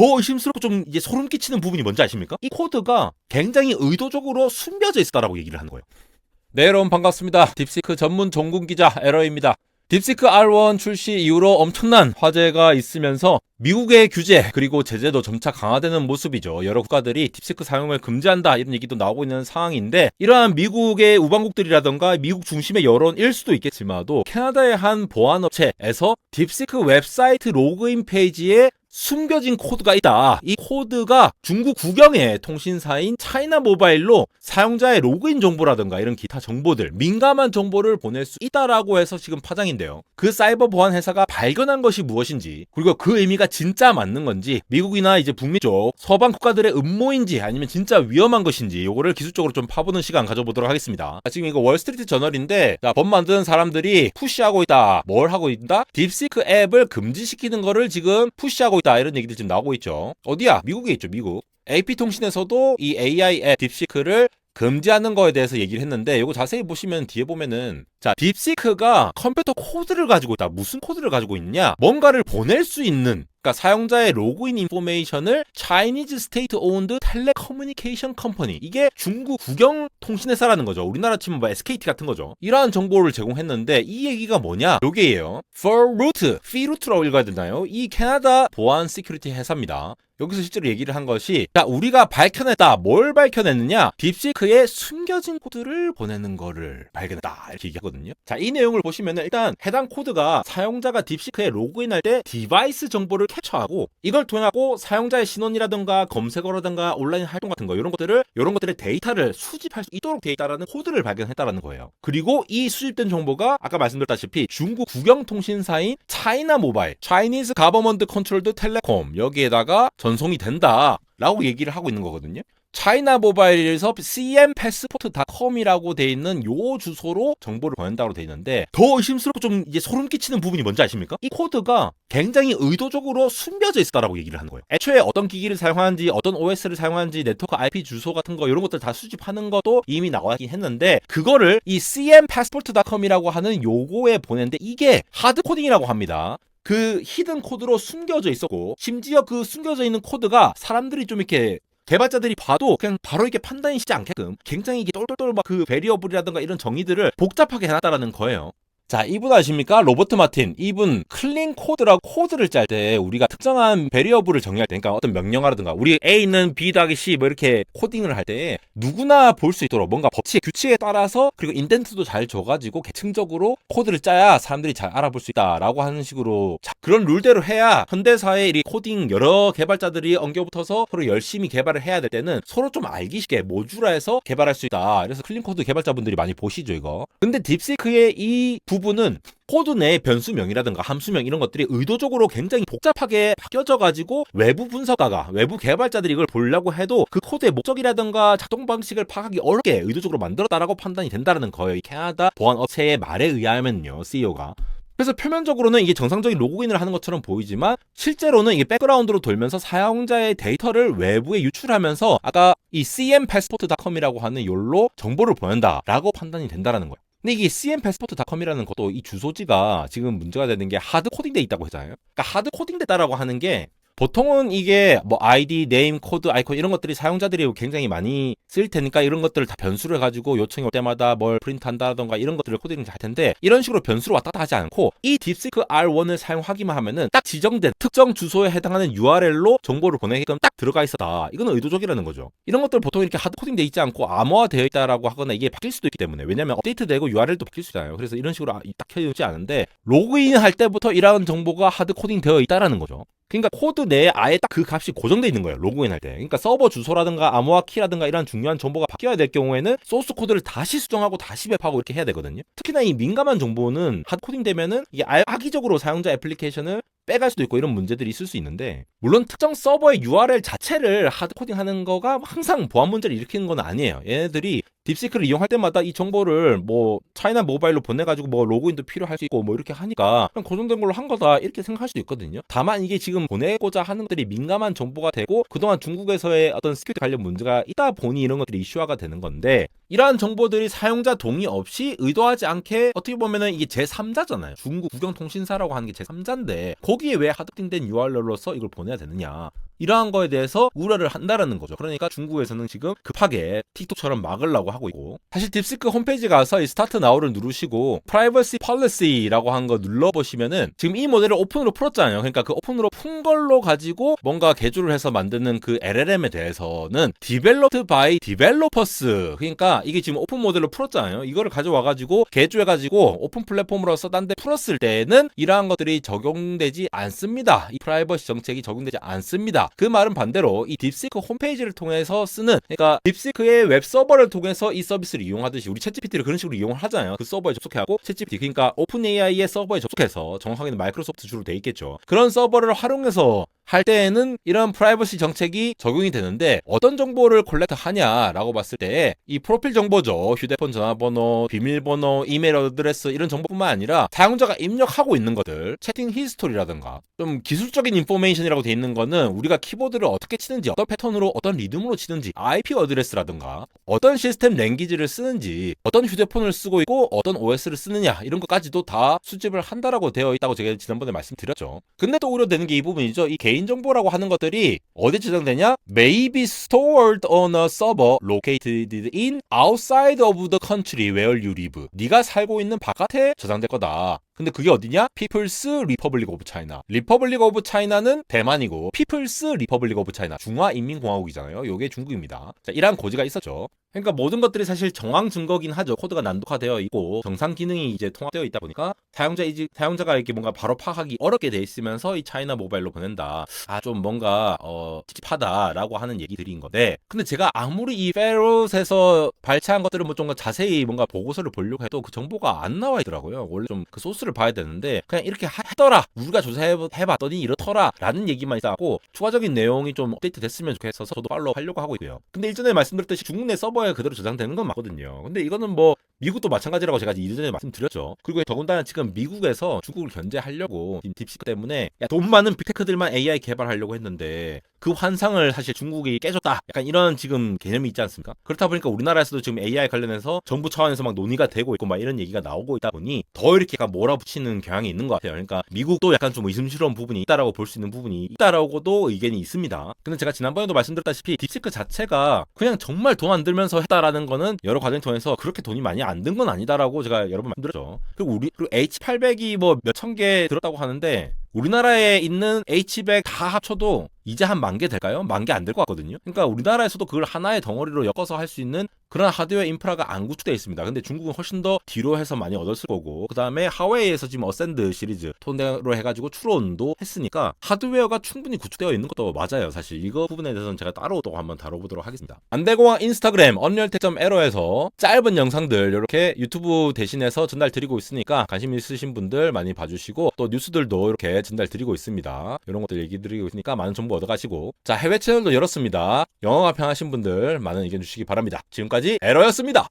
더 의심스럽고 좀 이제 소름 끼치는 부분이 뭔지 아십니까? 이 코드가 굉장히 의도적으로 숨겨져 있었다라고 얘기를 하는 거예요. 네, 여러분 반갑습니다. 딥시크 전문 전국 기자 에러입니다. 딥시크 R1 출시 이후로 엄청난 화제가 있으면서 미국의 규제 그리고 제재도 점차 강화되는 모습이죠. 여러 국가들이 딥시크 사용을 금지한다 이런 얘기도 나오고 있는 상황인데 이러한 미국의 우방국들이라던가 미국 중심의 여론일 수도 있겠지만도 캐나다의 한 보안업체에서 딥시크 웹사이트 로그인 페이지에 숨겨진 코드가 있다. 이 코드가 중국 국영의 통신사인 차이나 모바일로 사용자의 로그인 정보라든가 이런 기타 정보들, 민감한 정보를 보낼 수 있다라고 해서 지금 파장인데요. 그 사이버 보안 회사가 발견한 것이 무엇인지, 그리고 그 의미가 진짜 맞는 건지, 미국이나 이제 북미 쪽 서방 국가들의 음모인지 아니면 진짜 위험한 것인지 요거를 기술적으로 좀 파보는 시간 가져보도록 하겠습니다. 자, 지금 이거 월스트리트 저널인데 자, 법 만드는 사람들이 푸시하고 있다. 뭘 하고 있다? 딥시크 앱을 금지시키는 거를 지금 푸시하고 있다. 이런 얘기들 지금 나오고 있죠. 어디야? 미국에 있죠. 미국. AP통신에서도 이 AI 앱 딥시크를 금지하는 거에 대해서 얘기를 했는데 이거 자세히 보시면 뒤에 보면은 자 딥시크가 컴퓨터 코드를 가지고 있다 무슨 코드를 가지고 있냐 뭔가를 보낼 수 있는 그러니까 사용자의 로그인 인포메이션을 Chinese State Owned Telecommunication Company 이게 중국 국영 통신회사라는 거죠. 우리나라 치면 뭐 SKT 같은 거죠. 이러한 정보를 제공했는데 이 얘기가 뭐냐? 요게예요. For Root, Firoot라고 읽어야 되나요? 이 캐나다 보안 시큐리티 회사입니다. 여기서 실제로 얘기를 한 것이 자 우리가 밝혀냈다 뭘 밝혀냈느냐 딥시크에 숨겨진 코드를 보내는 거를 발견했다 이렇게 얘기하거든요 자 이 내용을 보시면은 일단 해당 코드가 사용자가 딥시크에 로그인할 때 디바이스 정보를 캡처하고 이걸 통하고 사용자의 신원이라든가 검색어라든가 온라인 활동 같은 거 이런 것들을 이런 것들의 데이터를 수집할 수 있도록 되어 있다라는 코드를 발견했다라는 거예요 그리고 이 수집된 정보가 아까 말씀드렸다시피 중국 국영 통신사인 차이나 모바일 Chinese Government Controlled Telecom 여기에다가 전송이 된다. 라고 얘기를 하고 있는 거거든요. 차이나 모바일에서 cmpassport.com이라고 돼 있는 요 주소로 정보를 보낸다고 돼 있는데 더 의심스럽고 좀 이제 소름 끼치는 부분이 뭔지 아십니까? 이 코드가 굉장히 의도적으로 숨겨져 있었다라고 얘기를 하는 거예요. 애초에 어떤 기기를 사용하는지 어떤 OS를 사용하는지 네트워크 IP 주소 같은 거 이런 것들 다 수집하는 것도 이미 나와 있긴 했는데 그거를 이 cmpassport.com이라고 하는 요거에 보냈는데 이게 하드 코딩이라고 합니다. 그 히든 코드로 숨겨져 있었고 심지어 그 숨겨져 있는 코드가 사람들이 좀 이렇게 개발자들이 봐도 그냥 바로 이렇게 판단이 쉬지 않게끔 굉장히 이게 똘똘똘 막 그 베리어블이라든가 이런 정의들을 복잡하게 해놨다라는 거예요. 자, 이분 아십니까? 로버트 마틴. 이분 클린 코드라고 코드를 짤 때 우리가 특정한 베리어블을 정의할 때, 그러니까 어떤 명령어라든가 우리 A는 B 더하기 C 뭐 이렇게 코딩을 할 때 누구나 볼 수 있도록 뭔가 법칙, 규칙에 따라서 그리고 인덴트도 잘 줘가지고 계층적으로 코드를 짜야 사람들이 잘 알아볼 수 있다라고 하는 식으로 자, 그런 룰대로 해야 현대사의 이 코딩 여러 개발자들이 엉겨붙어서 서로 열심히 개발을 해야 될 때는 서로 좀 알기 쉽게 모듈화해서 개발할 수 있다. 그래서 클린 코드 개발자분들이 많이 보시죠 이거. 근데 딥시크의 이 부 분은 코드 내 변수명이라든가 함수명 이런 것들이 의도적으로 굉장히 복잡하게 바뀌어져 가지고 외부 분석가가 외부 개발자들이 이걸 보려고 해도 그 코드의 목적이라든가 작동 방식을 파악하기 어렵게 의도적으로 만들었다라고 판단이 된다는 거예요. 이 캐나다 보안 업체의 말에 의하면요. CEO가. 그래서 표면적으로는 이게 정상적인 로그인을 하는 것처럼 보이지만 실제로는 이게 백그라운드로 돌면서 사용자의 데이터를 외부에 유출하면서 아까 이 cmpassport.com이라고 하는 욜로 정보를 보낸다라고 판단이 된다라는 거예요. 근데 이게 cmpassport.com이라는 것도 이 주소지가 지금 문제가 되는 게 하드 코딩돼 있다고 했잖아요. 그러니까 하드 코딩됐다라고 하는 게 보통은 이게 뭐 아이디, 네임, 코드, 아이콘 이런 것들이 사용자들이 굉장히 많이 쓸 테니까 이런 것들을 다 변수를 가지고 요청이 올 때마다 뭘 프린트한다던가 이런 것들을 코딩을 할 텐데 이런 식으로 변수로 왔다 갔다 하지 않고 이 딥시크 R1을 사용하기만 하면은 딱 지정된 특정 주소에 해당하는 URL로 정보를 보내게끔 딱 들어가 있었다. 이거는 의도적이라는 거죠. 이런 것들 보통 이렇게 하드 코딩돼 있지 않고 암호화되어 있다라고 하거나 이게 바뀔 수도 있기 때문에 왜냐면 업데이트되고 URL도 바뀔 수 있잖아요. 그래서 이런 식으로 딱 켜지지 않은데 로그인 할 때부터 이러한 정보가 하드 코딩 되어 있다라는 거죠. 그러니까 코드 내에 아예 딱 그 값이 고정돼 있는 거예요. 로그인 할 때. 그러니까 서버 주소라든가 암호화 키라든가 이런 중 요한 정보가 바뀌어야 될 경우에는 소스 코드를 다시 수정하고 다시 배포하고 이렇게 해야 되거든요. 특히나 이 민감한 정보는 하드 코딩 되면은 이게 악의적으로 사용자 애플리케이션을 빼갈 수도 있고 이런 문제들이 있을 수 있는데 물론 특정 서버의 URL 자체를 하드 코딩하는 거가 항상 보안 문제를 일으키는 건 아니에요. 얘네들이 딥시크를 이용할 때마다 이 정보를 뭐 차이나 모바일로 보내가지고 뭐 로그인도 필요할 수 있고 뭐 이렇게 하니까 그냥 고정된 걸로 한 거다 이렇게 생각할 수도 있거든요. 다만 이게 지금 보내고자 하는 것들이 민감한 정보가 되고 그동안 중국에서의 어떤 스큐리티 관련 문제가 있다 보니 이런 것들이 이슈화가 되는 건데 이러한 정보들이 사용자 동의 없이 의도하지 않게 어떻게 보면은 이게 제3자잖아요. 중국 국영통신사라고 하는 게 제3자인데 거기에 왜 하드팅된 URL로서 이걸 보내야 되느냐. 이러한 거에 대해서 우려를 한다라는 거죠. 그러니까 중국에서는 지금 급하게 틱톡처럼 막으려고 하고 있고 사실 딥시크 홈페이지 가서 이 스타트 나우를 누르시고 프라이버시 폴리시라고 한 거 눌러보시면은 지금 이 모델을 오픈으로 풀었잖아요. 그러니까 그 오픈으로 푼 걸로 가지고 뭔가 개조를 해서 만드는 그 LLM에 대해서는 developed by developers 그러니까 이게 지금 오픈 모델로 풀었잖아요. 이거를 가져와 가지고 개조해 가지고 오픈 플랫폼으로서 딴 데 풀었을 때는 이러한 것들이 적용되지 않습니다. 이 프라이버시 정책이 적용되지 않습니다. 그 말은 반대로 이 딥시크 홈페이지를 통해서 쓰는 그러니까 딥시크의 웹 서버를 통해서 이 서비스를 이용하듯이 우리 챗GPT를 그런 식으로 이용을 하잖아요. 그 서버에 접속해 하고 챗GPT 그러니까 오픈 AI의 서버에 접속해서 정확하게는 마이크로소프트 주로 돼 있겠죠. 그런 서버를 활용해서 할 때에는 이런 프라이버시 정책이 적용이 되는데 어떤 정보를 콜렉트 하냐라고 봤을 때 이 프로필 정보죠. 휴대폰 전화번호, 비밀번호, 이메일 어드레스 이런 정보뿐만 아니라 사용자가 입력하고 있는 것들, 채팅 히스토리라든가 좀 기술적인 인포메이션이라고 돼 있는 거는 우리가 키보드를 어떻게 치는지, 어떤 패턴으로, 어떤 리듬으로 치는지, IP 어드레스라든가 어떤 시스템 랭귀지를 쓰는지, 어떤 휴대폰을 쓰고 있고 어떤 OS를 쓰느냐 이런 것까지도 다 수집을 한다라고 되어 있다고 제가 지난번에 말씀드렸죠. 근데 또 우려되는 게 이 부분이죠. 이 개인 정보라고 하는 것들이 어디 저장되냐? May be stored on a server located in outside of the country where you live. 네가 살고 있는 바깥에 저장될 거다. 근데 그게 어디냐? People's Republic of China. Republic of China는 대만이고 People's Republic of China 중화인민공화국이잖아요. 요게 중국입니다. 자, 이러한 고지가 있었죠. 그러니까 모든 것들이 사실 정황 증거긴 하죠. 코드가 난독화되어 있고 정상 기능이 이제 통합되어 있다 보니까 사용자 이지 사용자가 이렇게 뭔가 바로 파악하기 어렵게 돼 있으면서 이 차이나 모바일로 보낸다. 아 좀 뭔가 어 찝찝하다라고 하는 얘기들인 건데 근데 제가 아무리 이 페롯에서 발췌한 것들을 뭐 좀 자세히 뭔가 보고서를 보려고 해도 그 정보가 안 나와 있더라고요. 원래 좀 그 소스를 봐야 되는데 그냥 이렇게 하- 하더라. 우리가 조사해 봤더니 이렇더라 라는 얘기만 있었고 추가적인 내용이 좀 업데이트 됐으면 좋겠어서 저도 팔로우 하려고 하고 있고요. 근데 일전에 말씀드렸듯이 중국 내 서버에 그대로 저장되는 건 맞거든요. 근데 이거는 뭐 미국도 마찬가지라고 제가 이전에 말씀드렸죠. 그리고 더군다나 지금 미국에서 중국을 견제하려고 딥시크 때문에 야, 돈 많은 빅테크들만 AI 개발하려고 했는데 그 환상을 사실 중국이 깨줬다. 약간 이런 지금 개념이 있지 않습니까? 그렇다 보니까 우리나라에서도 지금 AI 관련해서 정부 차원에서 막 논의가 되고 있고 막 이런 얘기가 나오고 있다 보니 더 이렇게 약간 몰아붙이는 경향이 있는 것 같아요. 그러니까 미국도 약간 좀 의심스러운 부분이 있다라고 볼 수 있는 부분이 있다라고도 의견이 있습니다. 근데 제가 지난번에도 말씀드렸다시피 딥시크 자체가 그냥 정말 돈 안 들면서 했다라는 거는 여러 과정을 통해서 그렇게 돈이 많이 안 든 건 아니다라고 제가 여러 번 말씀드렸죠. 그리고 우리 그리고 H800이 뭐 몇천 개 들었다고 하는데 우리나라에 있는 H100 다 합쳐도 이제 한 만 개 될까요? 만 개 안 될 것 같거든요. 그러니까 우리나라에서도 그걸 하나의 덩어리로 엮어서 할 수 있는 그런 하드웨어 인프라가 안 구축되어 있습니다. 근데 중국은 훨씬 더 뒤로 해서 많이 얻었을 거고 그 다음에 하웨이에서 지금 어센드 시리즈 톤대로 해가지고 추론도 했으니까 하드웨어가 충분히 구축되어 있는 것도 맞아요. 사실 이거 부분에 대해서는 제가 따로 또 한번 다뤄보도록 하겠습니다. 안대공학 인스타그램 언리얼텍.에러에서 짧은 영상들 이렇게 유튜브 대신해서 전달 드리고 있으니까 관심 있으신 분들 많이 봐주시고 또 뉴스들도 이렇게 전달 드리고 있습니다. 이런 것들 얘기 드리고 있으니까 많은 정보 얻어가시고 자 해외 채널도 열었습니다. 영어가 편하신 분들 많은 의견 주시기 바랍니다. 지금까지 에러였습니다.